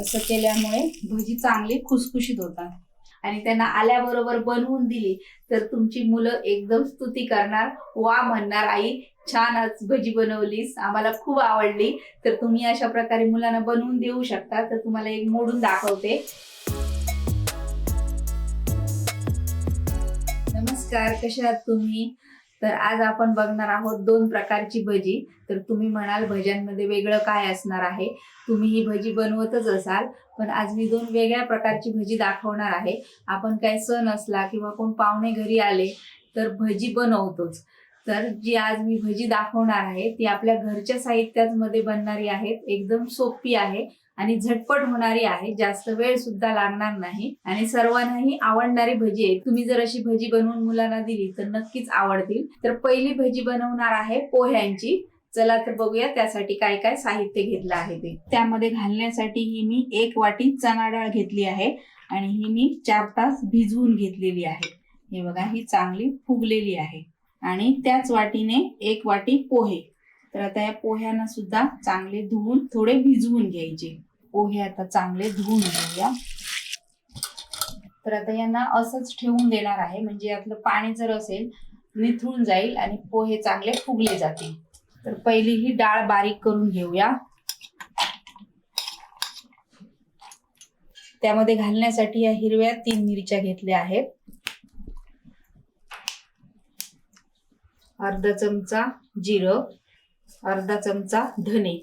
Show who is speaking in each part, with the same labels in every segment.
Speaker 1: असं केल्यामुळे भजी चांगली खुसखुशीत होतात. आणि त्यांना आल्याबरोबर बनवून दिली तर तुमची मुलं एकदम स्तुती करणार. वा म्हणणार आई छान आज भजी बनवलीस. आम्हाला खूप आवडली. तर तुम्ही अशा प्रकारे मुलांना बनवून देऊ शकता. तर तुम्हाला एक मोडून दाखवते. नमस्कार कशा आहात तुम्ही? तर आज आपण बघणार आहोत दोन प्रकारची भजी. तर तुम्ही म्हणाल भज्यांमध्ये वेगळं काय असणार आहे? तुम्ही ही भजी बनवतच असाल पण आज मी दोन वेगळ्या प्रकारची भजी दाखवणार आहे. आपण काय सण असला किंवा कोण पाहुणे घरी आले तर भजी बनवतोच. तर जी आज मी भजी दाखवणार आहे ती आपल्या घरच्या साहित्यात मध्ये बनणारी आहेत. एकदम सोपी आहे. आणि झटपट होणारी आहे. जास्त वेळ सुद्धा लागणार नाही. आणि सर्वांनाही आवडणारी भजी आहे. तुम्ही जर अशी भजी बनवून मुलांना दिली तर नक्कीच आवडतील. तर पहिली भजी बनवणार आहे पोह्यांची. चला तर बघूया त्यासाठी काय काय साहित्य घेतलं आहे ते. त्यामध्ये घालण्यासाठी ही मी एक वाटी चणा डाळ घेतली आहे आणि ही मी चार तास भिजवून घेतलेली आहे. हे बघा ही चांगली फुगलेली आहे. आणि त्याच वाटीने एक वाटी पोहे. तर आता या पोह्यांना सुद्धा चांगले धुवून थोडे भिजवून घ्यायचे. पोहे आता चांगले धुवून घेऊया. तर आता यांना असंच ठेवून देणार आहे. म्हणजे यातलं पाणी जर असेल निथळून जाईल आणि पोहे चांगले फुगले जातील. तर पहिली ही डाळ बारीक करून घेऊया. त्यामध्ये घालण्यासाठी या हिरव्या तीन मिरच्या घेतल्या आहेत. अर्धा चमचा जिरं अर्धा चमचा धने.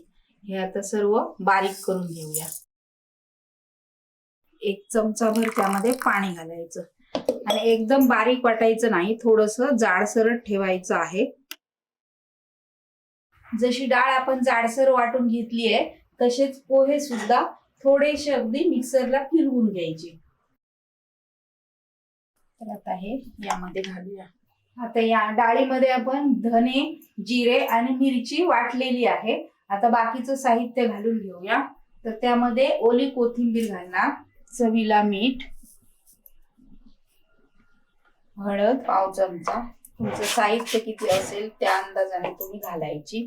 Speaker 1: हे आता सर्व बारीक करून घेऊया. एक चमचाभर त्यामध्ये पाणी घालायचं. आणि एकदम बारीक वाटायचं नाही थोडस जाडसरट ठेवायचं आहे. जशी डाळ आपण जाडसर वाटून घेतली आहे तसेच पोहे सुद्धा थोडेसे अगदी मिक्सरला फिरवून घ्यायचे. तर आता हे यामध्ये घालूया. आता या डाळीमध्ये आपण धने जिरे आणि मिरची वाटलेली आहे. आता बाकीचं साहित्य घालून घेऊया. तर त्यामध्ये ओली कोथिंबीर घालणार. चवीला मीठ. हळद पाव चमचा. तुमचं साहित्य किती असेल त्या अंदाजाने तुम्ही घालायची.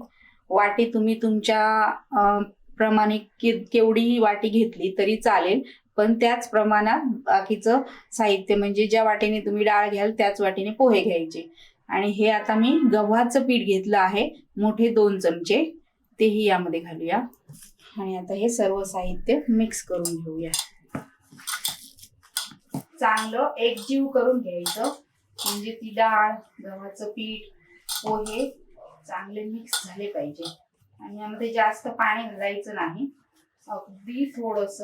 Speaker 1: वाटी तुम्ही तुमच्या प्रमाणे केवढी वाटी घेतली तरी चालेल. पण त्याच प्रमाणात बाकीचं साहित्य म्हणजे ज्या वाटीने तुम्ही डाळ घ्याल त्याच वाटीने पोहे घ्यायचे. आणि हे आता मी गव्हाचं पीठ घेतलं आहे. मोठे दोन चमचे. तेही यामध्ये घालूया. आणि आता हे सर्व साहित्य मिक्स करून घेऊया. चांगलं एकजीव करून घ्यायचं. म्हणजे ती डाळ गव्हाचं पीठ पोहे चांगले मिक्स झाले पाहिजे. आणि यामध्ये जास्त पाणी घालायचं नाही. अगदी थोडस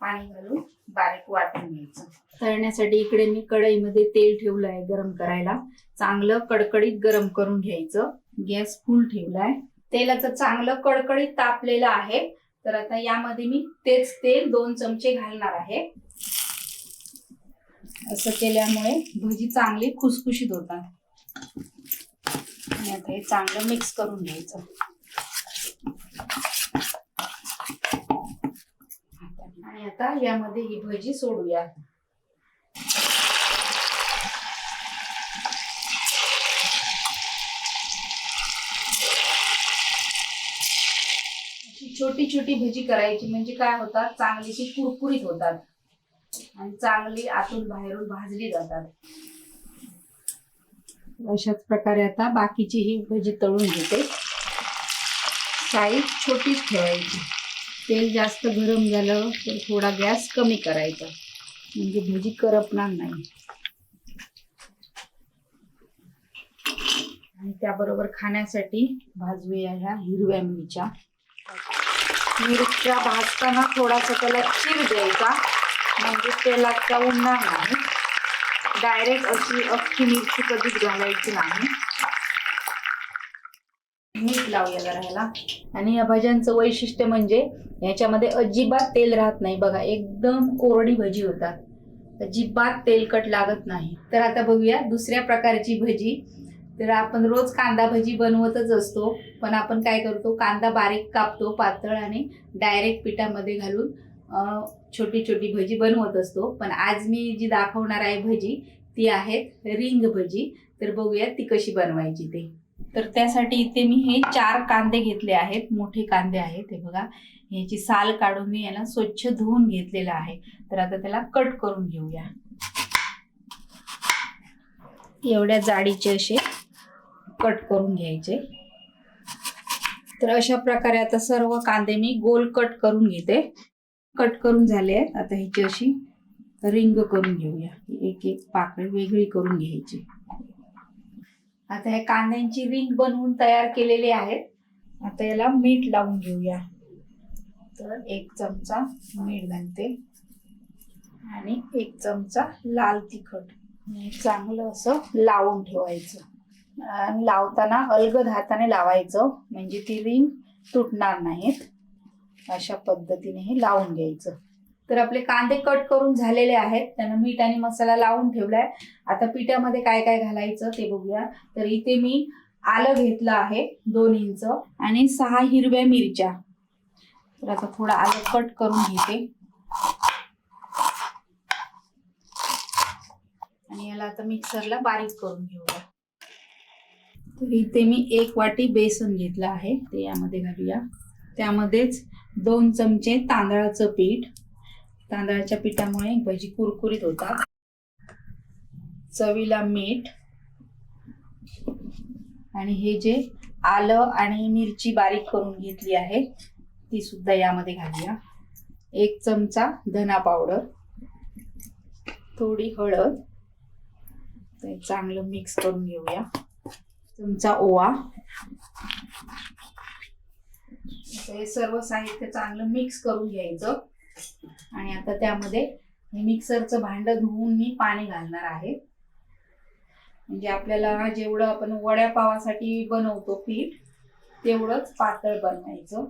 Speaker 1: पाणी घालून बारीक वाटून घ्यायचं. तळण्यासाठी इकडे मी कढईमध्ये तेल ठेवलं आहे गरम करायला. चांगलं कडकडीत गरम करून घ्यायचं. गॅस फुल ठेवलाय. तेलाचं चांगलं कडकडीत तापलेलं आहे. तर आता यामध्ये मी तेच तेल दोन चमचे घालणार आहे. असं केल्यामुळे भजी चांगली खुसखुशीत होतात. आणि आता हे चांगलं मिक्स करून घ्यायचं. आणि आता यामध्ये ही भजी सोडूया अशी छोटी छोटी भजी करायची. म्हणजे काय होतात? चांगलीशी कुरकुरीत होतात. आणि चांगली आतून बाहेरून भाजली जातात. अशाच प्रकारे आता बाकीची ही भजी तळून घेते. साईज छोटीच ठेवायची. तेल जास्त गरम झालं तर थोडा गॅस कमी करायचा. म्हणजे भजी करपणार नाही. आणि त्याबरोबर खाण्यासाठी भाजूया ह्या हिरव्या मिरच्या. मिरच्या भाजताना थोडासा त्याला चीर द्यायचा. म्हणजे तेलात उडणार नाही डायरेक्ट अशी अख्खी मिरची कधीच घालायची नाही. मीठ लावूया जरा ह्याला आणि या भाज्यांचं वैशिष्ट्य म्हणजे याच्यामध्ये अजिबात तेल राहत नाही. बघा एकदम कोरडी भजी होतात. अजिबात तेलकट लागत नाही. तर आता बघूया दुसऱ्या प्रकारची भजी. तर आपण रोज कांदा भजी बनवतच असतो पण आपण काय करतो कांदा बारीक कापतो पातळ आणि डायरेक्ट पिठामध्ये घालून छोटी छोटी भजी बनवत असतो. पण आज मी जी दाखवणार आहे भजी ती आहेत रिंग भजी. तर बघूया ती कशी बनवायची ते. तर त्यासाठी इथे मी हे चार कांदे घेतले आहेत मोठे कांदे आहेत हे बघा. ह्याची साल काढून मी याला स्वच्छ धुवून घेतलेलं आहे. तर आता त्याला कट करून घेऊया. एवढ्या जाडीचे असे कट करून घ्यायचे. तर अशा प्रकारे आता सर्व कांदे मी गोल कट करून घेते. कट करून झाले आहेत. आता ह्याची अशी रिंग करून घेऊया. एक एक पाकळी वेगळी करून घ्यायची. आता ह्या कांद्यांची रिंग बनवून तयार केलेली आहेत आता याला मीठ लावून घेऊया. तर एक चमचा मीठ घालते. आणि एक चमचा लाल तिखट. चांगलं असं लावून ठेवायचं. आणि लावताना अलगद हाताने लावायचं. म्हणजे ती रिंग तुटणार नाहीत. अशा पद्धतीने हे लावून घ्यायचं. तर आपले कांदे कट करून झालेले आहेत. त्यांना मीठ आणि मसाला लावून ठेवलाय. आता पिठामध्ये काय काय घालायचं ते बघूया. तर इथे मी आलं घेतलं आहे दोन इंच आणि सहा हिरव्या मिरच्या. तर आता थोडं आलं कट करून घेते. आणि याला आता मिक्सरला बारीक करून घेऊया. तर इथे मी एक वाटी बेसन घेतलं आहे ते यामध्ये घालूया. त्यामध्येच दोन चमचे तांदळाचं पीठ. तांदळाच्या पिठामुळे भजी कुरकुरीत होतात. चवीला मीठ. आणि हे जे आलं आणि मिरची बारीक करून घेतली आहे ती सुद्धा यामध्ये घालूया. एक चमचा धना पावडर. थोडी हळद. ते चांगलं मिक्स करून घेऊया. चमचा ओवा. हे सर्व साहित्य चांगलं मिक्स करून घ्यायचं. आणि आता त्यामध्ये हे मिक्सरचं भांड धुवून मी पाणी घालणार आहे. म्हणजे आपल्याला जेवढं आपण वड्यापावासाठी बनवतो पीठ तेवढंच पातळ बनवायचं.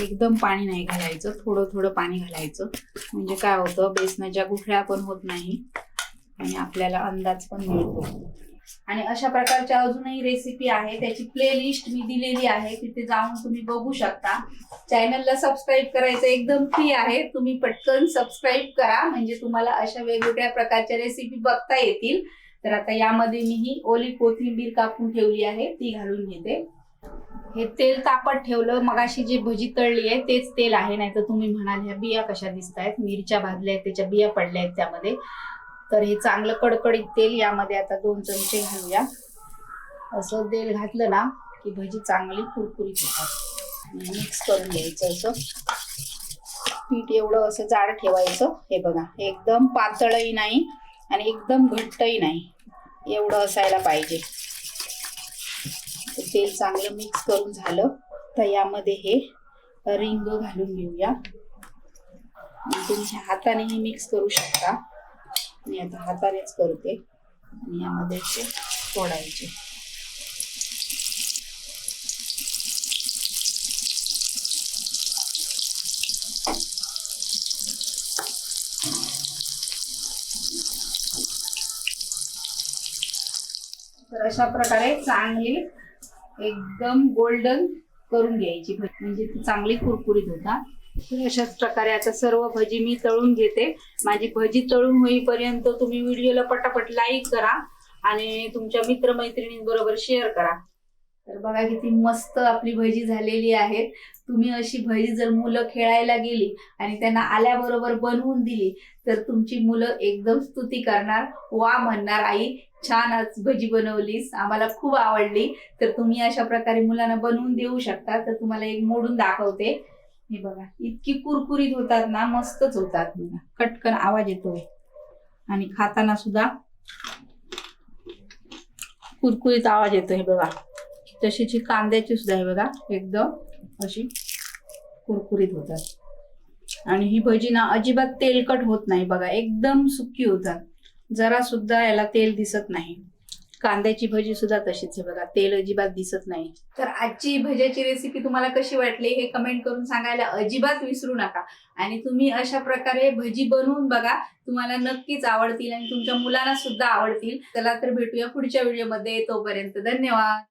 Speaker 1: एकदम पाणी नाही घालायचं थोडं थोडं पाणी घालायचं. म्हणजे काय होतं बेसनाच्या गुठळ्या पण होत नाही. आणि आपल्याला अंदाज पण मिळतो. आणि अशा प्रकारच्या अजूनही रेसिपी आहे. त्याची प्लेलिस्ट मी दिलेली आहे. तिथे जाऊन तुम्ही बघू शकता. चॅनलला सबस्क्राईब करायचं एकदम फ्री आहे. तुम्ही पटकन सबस्क्राईब करा. म्हणजे तुम्हाला अशा वेगवेगळ्या प्रकारच्या रेसिपी बघता येतील. तर आता यामध्ये मी ही ओली कोथिंबीर कापून ठेवली आहे. ती घालून घेते. हे तेल तापत ठेवलं. मगाशी जी भजी तळली आहे तेच तेल आहे. नाहीतर तुम्ही म्हणाल ह्या बिया कशा दिसत आहेत मिरच्या भाजल्या आहेत त्याच्या बिया पडल्या आहेत त्यामध्ये. तर हे चांगलं कडकडीत तेल यामध्ये आता दोन चमचे घालूया. असं तेल घातलं ना की भजी चांगली कुरकुरीत होतात. मिक्स करून घ्यायचं असं. पीठ एवढं असं जाड ठेवायचं. हे बघा एकदम पातळही नाही आणि एकदम घट्टही नाही. एवढं असायला पाहिजे. तेल चांगलं मिक्स करून झालं. तर यामध्ये हे रिंग घालून घेऊया. तुमच्या हाताने हातानेही मिक्स करू शकता. मी आता हातानेच करते. आणि यामध्ये ते फोडायचे. तर अशा प्रकारे चांगली एकदम गोल्डन करून घ्यायची. म्हणजे ती चांगली कुरकुरीत होतात अशाच प्रकारे आता सर्व भजी मी तळून घेते. माझी भजी तळून होईपर्यंत तुम्ही व्हिडिओला पटापट लाईक करा आणि तुमच्या मित्रमैत्रिणींबरोबर शेअर करा. तर बघा किती मस्त आपली भजी झालेली आहे तुम्ही अशी भजी जर मुलं खेळायला गेली आणि त्यांना आल्याबरोबर बनवून दिली तर तुमची मुलं एकदम स्तुती करणार. वा म्हणणार आई छान आज भजी बनवलीस. आम्हाला खूप आवडली. तर तुम्ही अशा प्रकारे मुलांना बनवून देऊ शकता. तर तुम्हाला एक मोडून दाखवते. हे बघा इतकी कुरकुरीत होतात ना मस्तच होतात बघा. कटकन आवाज येतोय. आणि खाताना सुद्धा कुरकुरीत आवाज येतो हे बघा. तशीची कांद्याची सुद्धा हे बघा एकदम अशी कुरकुरीत होतात. आणि ही भजी ना अजिबात तेलकट होत नाही बघा एकदम सुकी होतात. जरा सुद्धा याला तेल दिसत नाही. कांद्याची भजी सुद्धा तशीच आहे बघा. तेल अजिबात दिसत नाही. तर आजची भज्याची रेसिपी तुम्हाला कशी वाटली हे कमेंट करून सांगायला अजिबात विसरू नका. आणि तुम्ही अशा प्रकारे भजी बनवून बघा. तुम्हाला नक्कीच आवडतील आणि तुमच्या मुलांना सुद्धा आवडतील. चला तर भेटूया पुढच्या व्हिडिओमध्ये तोपर्यंत धन्यवाद.